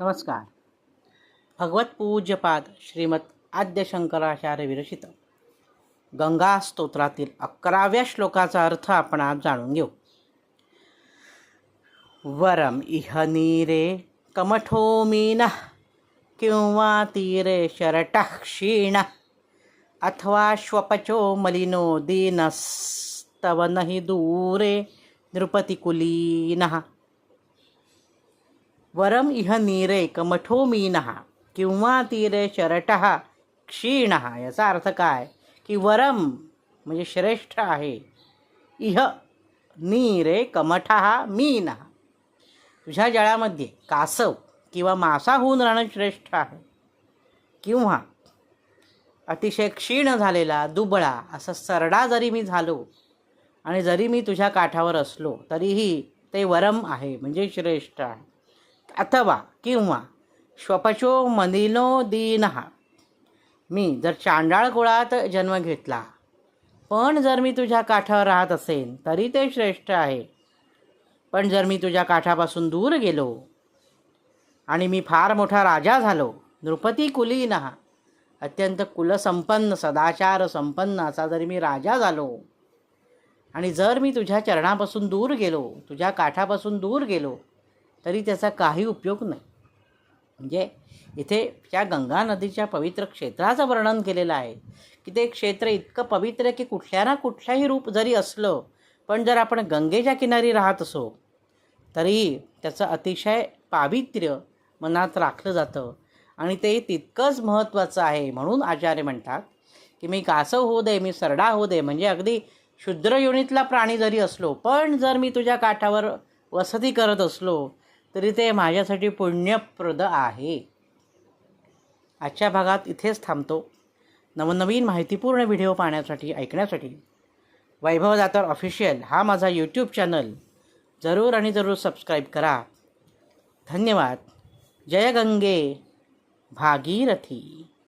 नमस्कार. भगवत्पूज्यपाद श्रीमद आद्यशंकराचार्य विरचित. गंगा स्तोत्रातील अकराव्या श्लोकाचा अर्थ आपण आज जाणून घेऊ. वरम इह नीरे कमठो मीन किंवा तीरे शरट क्षीण अथवा श्वपचो मलिनो दीनस्तव नहि दूरे नृपतिकुलीनः वरम इह नीरे कमठो मीनः किंवा तीरे शरट क्षीण. याचा अर्थ काय? की वरम म्हणजे श्रेष्ठ आहे. इह नीरे कमठः मीनः. तुझ्या जळामध्ये कासव किंवा मासा होऊन राहणं श्रेष्ठ आहे. किंवा अतिशय क्षीण झालेला दुबळा असा सरडा जरी मी झालो आणि जरी मी तुझ्या काठावर असलो तरीही ते वरम आहे म्हणजे श्रेष्ठ आहे. अथवा किंवा श्वपचो मनिनो दीनहा मी जर चांडाळ कुळात जन्म घेतला पण जर मी तुझ्या काठावर राहत असेन तरी ते श्रेष्ठ आहे. पण जर मी तुझ्या काठापासून दूर गेलो आणि मी फार मोठा राजा झालो नृपती कुलीनहा अत्यंत कुलसंपन्न सदाचार संपन्न असा जरी मी राजा झालो आणि जर मी तुझ्या चरणापासून दूर गेलो तुझ्या काठापासून दूर गेलो तरी त्याचा काही उपयोग नाही. म्हणजे इथे त्या गंगा नदीच्या पवित्र क्षेत्राचं वर्णन केलेलं आहे. की ते क्षेत्र इतकं पवित्र आहे की कुठल्या ना कुठल्याही रूप जरी असलं पण जर आपण गंगेच्या किनारी राहत असो तरी त्याचं अतिशय पावित्र्य मनात राखलं जातं. आणि ते तितकंच महत्त्वाचं आहे म्हणून आचार्य म्हणतात की मी कासव होऊ दे मी सरडा होऊ दे म्हणजे अगदी क्षुद्र युनितला प्राणी जरी असलो पण जर मी तुझ्या काठावर वसती करत असलो तरी ते माझ्यासाठी पुण्यप्रद आहे. आजच्या भागात इथेच थांबतो. नवनवीन माहितीपूर्ण व्हिडिओ पाहण्यासाठी ऐकण्यासाठी वैभव दातर ऑफिशियल हा माझा यूट्यूब चॅनल जरूर आणि जरूर सबस्क्राईब करा. धन्यवाद. जय गंगे. भागीरथी.